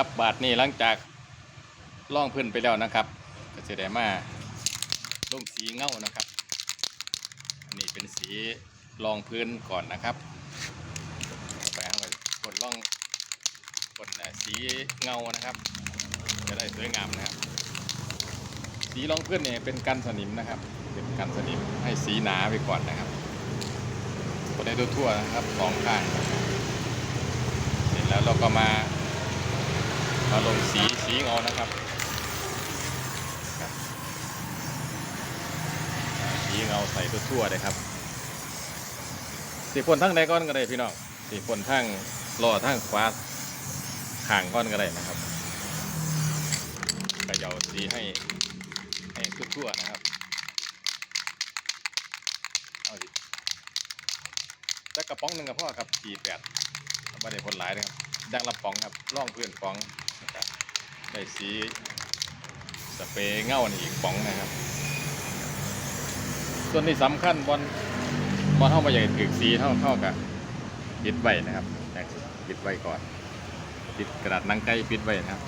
ครับบาทนี้หลังจากล่องพื้นไปแล้วนะครับก็จะได้มาลงสีเงานะครับอันนี้เป็นสีรองพื้นก่อนนะครับไปเอาไปกดล่องกดสีเงานะครับ จะได้สวยงามนะครับ สีรองพื้นเนี่ยเป็นกันสนิมนะครับ เป็นกันสนิมให้สีหนาไปก่อนนะครับกดได้ทั่วๆนะครับสองข้างเสร็จแล้วเราก็มา มาลงสีสีเงานะครับสีเงาใส่ทั่วๆเลยครับสีพ่นทั้งใดก้อนก็ได้พี่น้องสีพ่นทั้งรอทั้งขวาข่างก้อนก็ได้นะครับกระเยาสีให้ให้ทั่วๆนะครับเอาดิแต่กระป๋องหนึ่งกับพ่อครับสี่แปดไม่ได้พ่นหลายนะครับดังละป๋องครับร่องพื้นป๋อง ได้สีสเปรย์เง่านี่อีกป๋องนะครับ ส่วนที่สำคัญบอลบอลเข้ามาใหญ่ถึกสีเท่าเท่ากับปิดไว้นะครับปิดไว้ก่อนปิดกระดาษนังไก่ปิดไว้นะครับ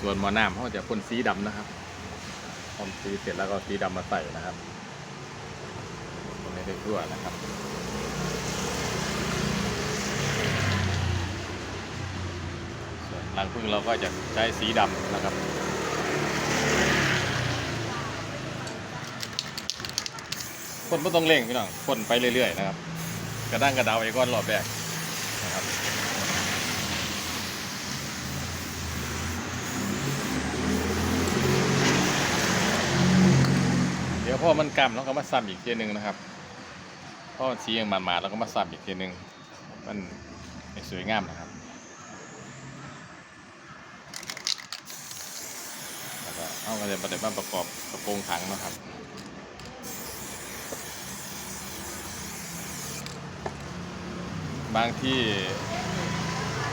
ส่วนหมอน้ำเขาจะพ่นสีดำนะครับพ่นสีเสร็จแล้วก็สีดำมาใส่นะครับคนไม่ได้ทั่วนะครับ ส่วน รังพึ่งเราก็จะใช้สีดำนะครับพ่นไม่ต้องเร่งพี่น้องพ่นไปเรื่อยๆนะครับ กระด้างกระดาวไอ้ก้อนรอบแรกนะครับเดี๋ยวพอมันกำเราก็มาซ้ำอีกทีหนึ่งนะครับพอมันสียังมันๆเราก็มาซ้ำอีกทีหนึ่งมันสวยงามนะครับแล้ว ก็เอากระเด็นประเด็นมาประกอบกระโปรงถังนะครับบางที่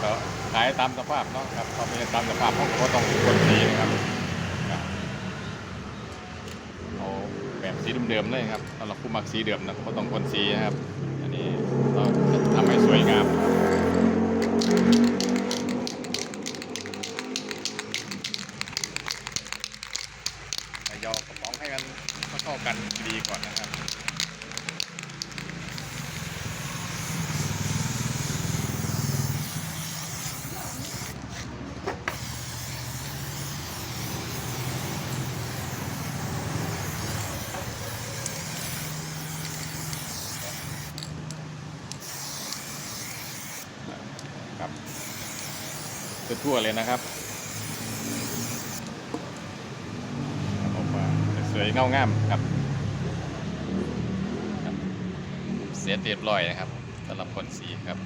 ก็ขายตามสภาพเนาะครับเขาไม่ได้ตามสภาพเขาก็ต้องคนสีนะครับเอาแบบสีเดิมๆเลยครับสำหรับผู้มักสีเดิมนะเขาต้องคนสีนะครับ กันดีก่อนนะครับครับทั่วเลยนะครับออกมาส วยเงางามครับเสียเรียบร้อยนะครับสำหรับคนสีครับ